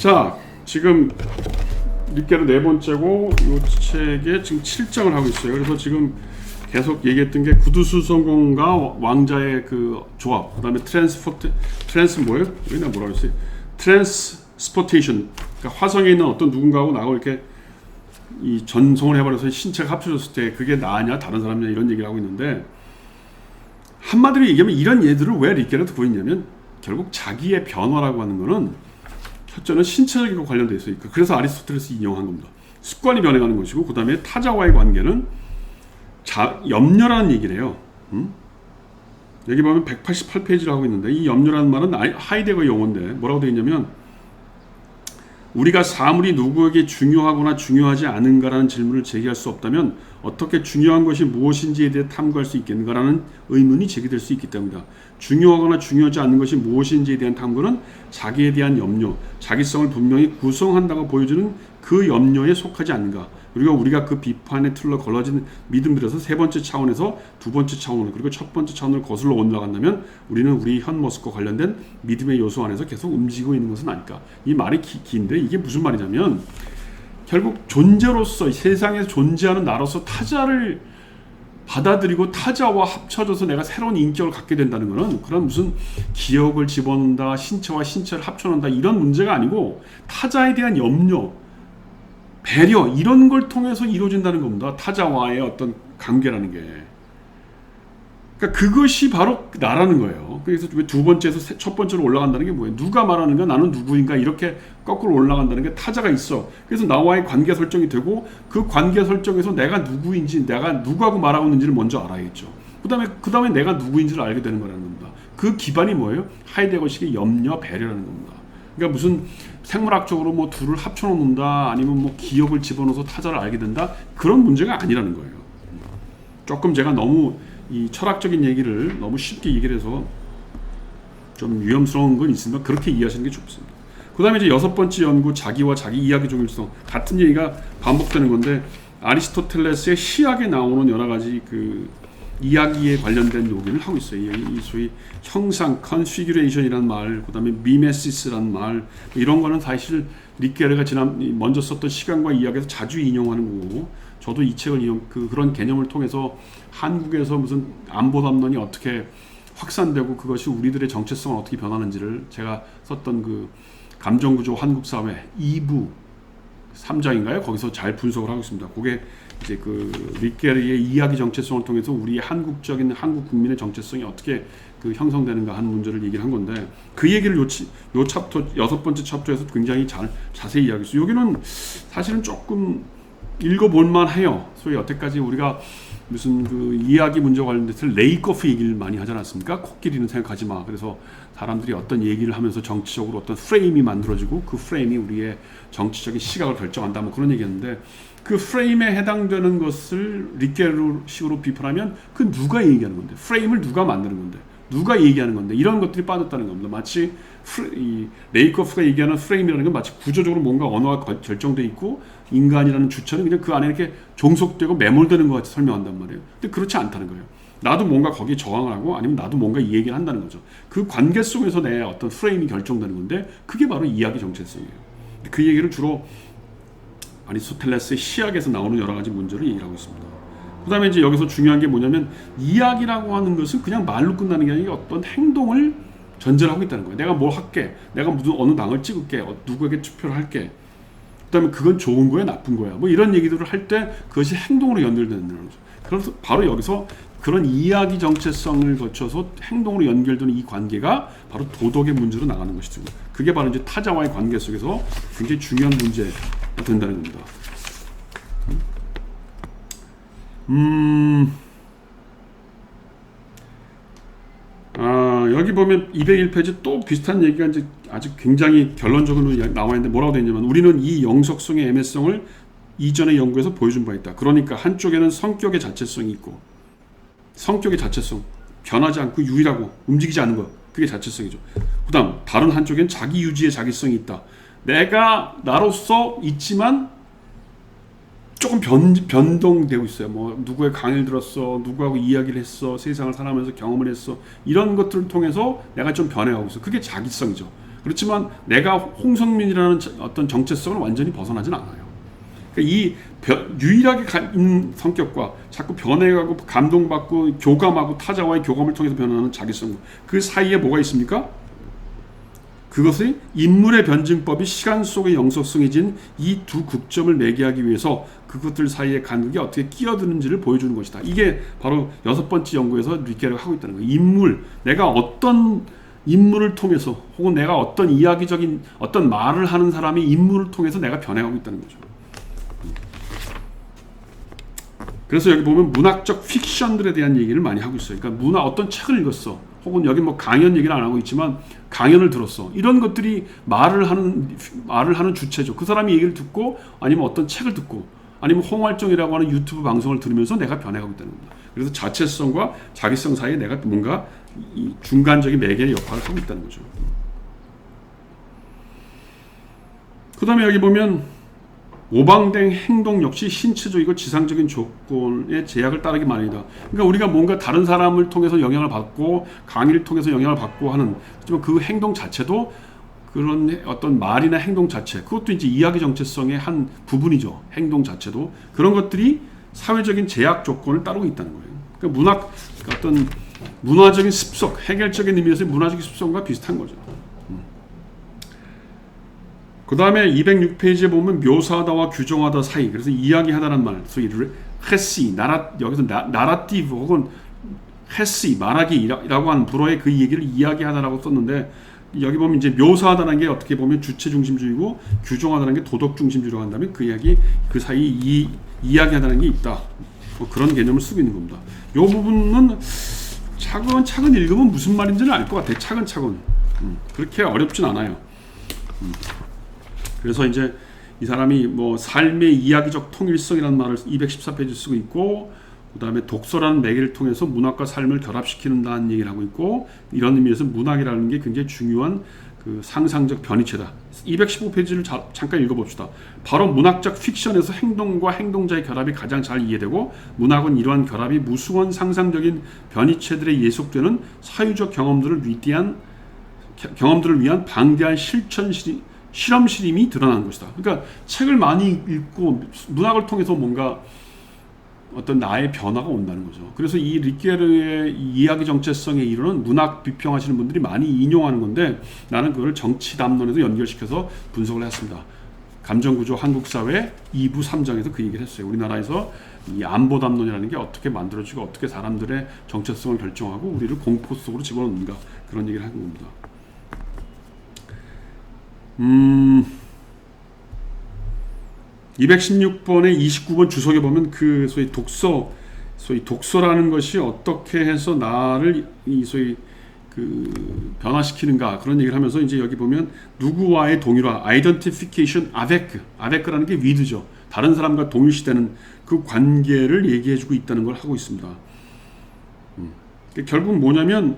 자, 지금 닉게르 네 번째고 이 책에 지금 7장을 하고 있어요. 그래서 지금 계속 얘기했던 게 구두수 성공과 왕자의 그 조합, 그다음에 트랜스포트 트랜스 뭐예요? 여기나 뭐라고 했어요? 트랜스포테이션. 그러니까 화성에 있는 어떤 누군가하고 나하고 이렇게 이 전송을 해버려서 신체가 합쳐졌을 때 그게 나냐 다른 사람이냐 이런 얘기를 하고 있는데 한마디로 얘기하면 이런 예들을 왜 리케르트 구했냐면 결국 자기의 변화라고 하는 거는 첫째는 신체적인 것 관련돼 있어요. 그래서 아리스토텔레스 인용한 겁니다. 습관이 변해가는 것이고 그 다음에 타자와의 관계는 자, 염려라는 얘기를 해요. 음? 여기 보면 188페이지를 하고 있는데 이 염려라는 말은 하이데거 용어인데 뭐라고 되어 있냐면 우리가 사물이 누구에게 중요하거나 중요하지 않은가라는 질문을 제기할 수 없다면 어떻게 중요한 것이 무엇인지에 대해 탐구할 수 있겠는가라는 의문이 제기될 수 있기 때문이다. 중요하거나 중요하지 않은 것이 무엇인지에 대한 탐구는 자기에 대한 염려, 자기성을 분명히 구성한다고 보여주는 그 염려에 속하지 않는가. 그리고 우리가 그 비판에 틀러 걸러진 믿음들에서 세 번째 차원에서 두 번째 차원 그리고 첫 번째 차원을 거슬러 올라간다면 우리는 우리 현 모습과 관련된 믿음의 요소 안에서 계속 움직이고 있는 것은 아닐까. 이 말이 기, 긴데 이게 무슨 말이냐면 결국 존재로서 세상에 존재하는 나로서 타자를 받아들이고 타자와 합쳐져서 내가 새로운 인격을 갖게 된다는 것은 그런 무슨 기억을 집어넣는다 신체와 신체를 합쳐놓는다 이런 문제가 아니고 타자에 대한 염려 배려 이런 걸 통해서 이루어진다는 겁니다. 타자와의 어떤 관계라는 게 그러니까 그것이 바로 나라는 거예요. 그래서 왜 두 번째에서 세- 첫 번째로 올라간다는 게 뭐예요? 누가 말하는가 나는 누구인가? 이렇게 거꾸로 올라간다는 게 타자가 있어. 그래서 나와의 관계 설정이 되고 그 관계 설정에서 내가 누구인지 내가 누구하고 말하고 있는지를 먼저 알아야겠죠. 그 다음에 그 다음에 내가 누구인지를 알게 되는 거라는 겁니다. 그 기반이 뭐예요? 하이데거식의 염려 배려라는 겁니다. 그러니까 무슨 생물학적으로 뭐 둘을 합쳐 놓는다 아니면 뭐 기억을 집어넣어서 타자를 알게 된다? 그런 문제가 아니라는 거예요. 조금 제가 너무 이 철학적인 얘기를 너무 쉽게 얘기를 해서 좀 위험스러운 건 있으면 그렇게 이해하시는 게 좋습니다. 그 다음에 이제 여섯 번째 연구 자기와 자기 이야기 종일성 같은 얘기가 반복되는 건데 아리스토텔레스의 시학에 나오는 여러 가지 그 이야기에 관련된 요기를 하고 있어요. 이, 이 소위 형상, 컨피규레이션이란 말, 그다음에 미메시스란 말 이런 거는 사실 리케르가 지난 먼저 썼던 시간과 이야기에서 자주 인용하는 거고 저도 이 책을 이용 그 그런 개념을 통해서 한국에서 무슨 안보 담론이 어떻게 확산되고 그것이 우리들의 정체성을 어떻게 변하는지를 제가 썼던 그 감정구조 한국 사회 2부 3장인가요? 거기서 잘 분석을 하고 있습니다. 그게 이제 그 리케르의 이야기 정체성을 통해서 우리 한국적인 한국 국민의 정체성이 어떻게 그 형성되는가 하는 문제를 얘기를 한 건데 그 얘기를 요, 치, 요 챕터 여섯 번째 챕터에서 굉장히 잘 자세히 이야기했어요. 여기는 사실은 조금 읽어볼만 해요. 소위 여태까지 우리가 무슨 그 이야기 문제와 관련돼서 레이커프 얘기를 많이 하지 않았습니까? 코끼리는 생각하지 마. 그래서 사람들이 어떤 얘기를 하면서 정치적으로 어떤 프레임이 만들어지고 그 프레임이 우리의 정치적인 시각을 결정한다. 뭐 그런 얘기였는데 그 프레임에 해당되는 것을 리케르식으로 비판하면 그 누가 얘기하는 건데 프레임을 누가 만드는 건데 누가 얘기하는 건데 이런 것들이 빠졌다는 겁니다. 마치 이 레이커프가 얘기하는 프레임이라는 건 마치 구조적으로 뭔가 언어가 거- 결정돼 있고 인간이라는 주체는 그냥 그 안에 이렇게 종속되고 매몰되는 것 같이 설명한단 말이에요. 근데 그렇지 않다는 거예요. 나도 뭔가 거기에 저항을 하고 아니면 나도 뭔가 이 얘기를 한다는 거죠. 그 관계 속에서 내 어떤 프레임이 결정되는 건데 그게 바로 이야기 정체성이에요. 그 얘기를 주로 아리스토텔레스의 시학에서 나오는 여러 가지 문제를 얘기를 하고 있습니다. 그 다음에 이제 여기서 중요한 게 뭐냐면 이야기라고 하는 것은 그냥 말로 끝나는 게 아니라 어떤 행동을 전제를 하고 있다는 거예요. 내가 뭘 할게, 내가 무슨 어느 당을 찍을게, 어, 누구에게 투표를 할게. 그다음에 그건 좋은 거야, 나쁜 거야. 뭐 이런 얘기들을 할 때 그것이 행동으로 연결되는 거죠. 그래서 바로 여기서 그런 이야기 정체성을 거쳐서 행동으로 연결되는 이 관계가 바로 도덕의 문제로 나가는 것이죠. 그게 바로 이제 타자와의 관계 속에서 굉장히 중요한 문제가 된다는 겁니다. 음, 아, 여기 보면 201페이지 또 비슷한 얘기가 이제 아주 굉장히 결론적으로 나와 있는데 뭐라고 되어 있냐면 우리는 이 영속성의 애매성을 이전의 연구에서 보여준 바 있다. 그러니까 한쪽에는 성격의 자체성이 있고 성격의 자체성 변하지 않고 유일하고 움직이지 않는 것 그게 자체성이죠. 그다음 다른 한쪽엔 자기 유지의 자기성이 있다. 내가 나로서 있지만 조금 변, 변동되고 있어요. 뭐 누구의 강의를 들었어, 누구하고 이야기를 했어, 세상을 살아가면서 경험을 했어 이런 것들을 통해서 내가 좀 변해가고 있어. 그게 자기성이죠. 그렇지만 내가 홍성민이라는 저- 어떤 정체성을 완전히 벗어나진 않아요. 그러니까 이 변- 유일하게 가- 있는 성격과 자꾸 변해가고 감동받고 교감하고 타자와의 교감을 통해서 변하는 자기성 그 사이에 뭐가 있습니까? 그것의 인물의 변증법이 시간 속의 영속성이 진 이 두 극점을 매개하기 위해서 그것들 사이의 간극이 어떻게 끼어드는지를 보여주는 것이다. 이게 바로 여섯 번째 연구에서 리케르가 하고 있다는 거예요. 인물, 내가 어떤 인물을 통해서 혹은 내가 어떤 이야기적인 어떤 말을 하는 사람이 인물을 통해서 내가 변해가고 있다는 거죠. 그래서 여기 보면 문학적 픽션들에 대한 얘기를 많이 하고 있어요. 그러니까 문화 어떤 책을 읽었어. 혹은 여기 뭐 강연 얘기를 안 하고 있지만 강연을 들었어. 이런 것들이 말을 하는 말을 하는 주체죠. 그 사람이 얘기를 듣고 아니면 어떤 책을 듣고 아니면 홍활정이라고 하는 유튜브 방송을 들으면서 내가 변해가고 있다는 겁니다. 그래서 자체성과 자기성 사이에 내가 뭔가 이 중간적인 매개의 역할을 하고 있다는 거죠. 그 다음에 여기 보면 오방된 행동 역시 신체적이고 지상적인 조건의 제약을 따르기 마련이다. 그러니까 우리가 뭔가 다른 사람을 통해서 영향을 받고 강의를 통해서 영향을 받고 하는 그 행동 자체도 그런 어떤 말이나 행동 자체 그것도 이제 이야기 정체성의 한 부분이죠. 행동 자체도 그런 것들이 사회적인 제약 조건을 따르고 있다는 거예요. 그러니까 문학 어떤 문화적인 습성, 해결적인 의미에서의 문화적인 습성과 비슷한 거죠. 그 다음에 206페이지에 보면 묘사하다와 규정하다 사이 그래서 이야기하다는 말 소위 헤시 나라 여기서 나, 나라티브 혹은 헤시 말하기라고 하는 불어의 그 얘기를 이야기하다라고 썼는데 여기 보면 이제 묘사하다는 게 어떻게 보면 주체 중심주의고 규정하다는 게 도덕 중심주의라고 한다면 그 이야기 그 사이 이 이야기하다는 게 있다 뭐 그런 개념을 쓰고 있는 겁니다. 이 부분은 차근차근 읽으면 무슨 말인지는 알 것 같아요. 차근차근 음, 그렇게 어렵진 않아요. 그래서 이제 이 사람이 뭐 삶의 이야기적 통일성이라는 말을 214페이지 쓰고 있고 그다음에 독서라는 매개를 통해서 문학과 삶을 결합시키는다는 얘기를 하고 있고 이런 의미에서 문학이라는 게 굉장히 중요한 그 상상적 변이체다. 215페이지를 자, 잠깐 읽어봅시다. 바로 문학적 픽션에서 행동과 행동자의 결합이 가장 잘 이해되고 문학은 이러한 결합이 무수한 상상적인 변이체들에 예속되는 사유적 경험들을 위대한 겨- 경험들을 위한 방대한 실천 실 실험 실임이 드러난 것이다. 그러니까 책을 많이 읽고 문학을 통해서 뭔가 어떤 나의 변화가 온다는 거죠. 그래서 이 리케르의 이 이야기 정체성의 이론은 문학 비평하시는 분들이 많이 인용하는 건데 나는 그걸 정치 담론에도 연결시켜서 분석을 했습니다. 감정구조 한국 사회 2부 3장에서 그 얘기를 했어요. 우리나라에서 이 안보 담론이라는 게 어떻게 만들어지고 어떻게 사람들의 정체성을 결정하고 우리를 공포 속으로 집어넣는가 그런 얘기를 한 겁니다. 음, 216번에 29번 주석에 보면 그 소위 독서, 소위 독서라는 것이 어떻게 해서 나를 이 소위 그 변화시키는가 그런 얘기를 하면서 이제 여기 보면 누구와의 동일화, identification avec, avec라는 게 with죠. 다른 사람과 동일시되는 그 관계를 얘기해주고 있다는 걸 하고 있습니다. 음. 그러니까 결국 뭐냐면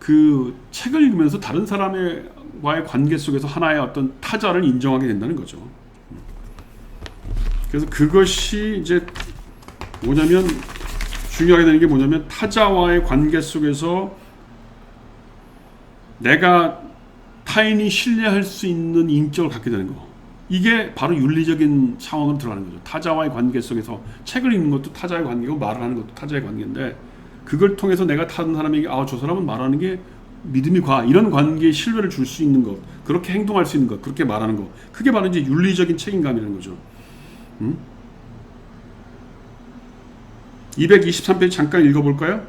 그 책을 읽으면서 다른 사람 과의 관계 속에서 하나의 어떤 타자를 인정하게 된다는 거죠. 그래서 그것이 이제 뭐냐면 중요하게 되는 게 뭐냐면 타자와의 관계 속에서 내가 타인이 신뢰할 수 있는 인격을 갖게 되는 거. 이게 바로 윤리적인 차원으로 들어가는 거죠. 타자와의 관계 속에서 책을 읽는 것도 타자의 관계고 말을 하는 것도 타자의 관계인데 그걸 통해서 내가 다른 사람에게 아 저 사람은 말하는 게 믿음이 가 이런 관계에 신뢰를 줄 수 있는 것 그렇게 행동할 수 있는 것 그렇게 말하는 것 그게 바로 이제 윤리적인 책임감이라는 거죠. 음? 223페이지 잠깐 읽어볼까요?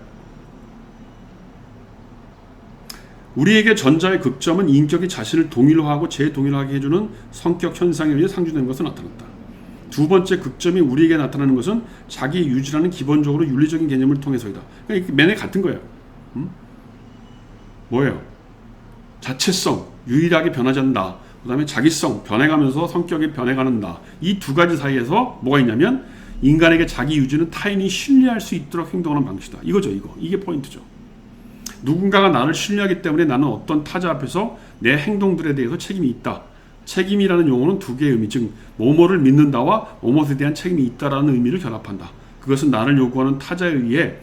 우리에게 전자의 극점은 인격이 자신을 동일화하고 재동일하게 해주는 성격 현상에 의해 상주되는 것으로 나타났다. 두 번째 극점이 우리에게 나타나는 것은 자기 유지라는 기본적으로 윤리적인 개념을 통해서이다. 그러니까 맨에 같은 거예요. 음? 뭐예요? 자체성, 유일하게 변하지 않는다. 그 다음에 자기성, 변해가면서 성격이 변해가는다. 이 두 가지 사이에서 뭐가 있냐면 인간에게 자기 유지는 타인이 신뢰할 수 있도록 행동하는 방식이다. 이거죠, 이거. 이게 포인트죠. 누군가가 나를 신뢰하기 때문에 나는 어떤 타자 앞에서 내 행동들에 대해서 책임이 있다. 책임이라는 용어는 두 개의 의미, 즉 뭐뭐를 믿는다와 뭐뭐에 대한 책임이 있다라는 의미를 결합한다. 그것은 나를 요구하는 타자에 의해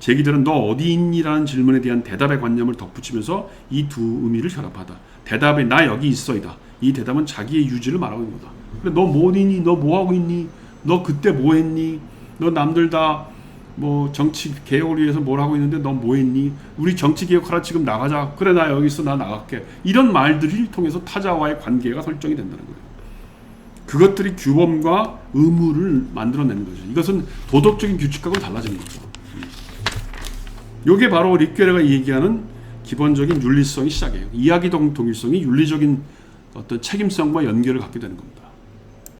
제기들은 너 어디 있니라는 질문에 대한 대답의 관념을 덧붙이면서 이 두 의미를 결합하다. 대답이 나 여기 있어이다. 이 대답은 자기의 유지를 말하고 있는 거다. 그래 너 뭐니? 너 뭐 하고 있니? 너 그때 뭐 했니? 너 남들 다 뭐 정치 개혁을 위해서 뭘 하고 있는데 너뭐 했니? 우리 정치 개혁하라 지금 나가자. 그래 나 여기 있어 나 나갈게. 이런 말들을 통해서 타자와의 관계가 설정이 된다는 거예요. 그것들이 규범과 의무를 만들어내는 거죠. 이것은 도덕적인 규칙하고는 달라지는 거죠. 이게 바로 릭게르가 얘기하는 기본적인 윤리성의 시작이에요. 이야기 동 동일성이 윤리적인 어떤 책임성과 연결을 갖게 되는 겁니다.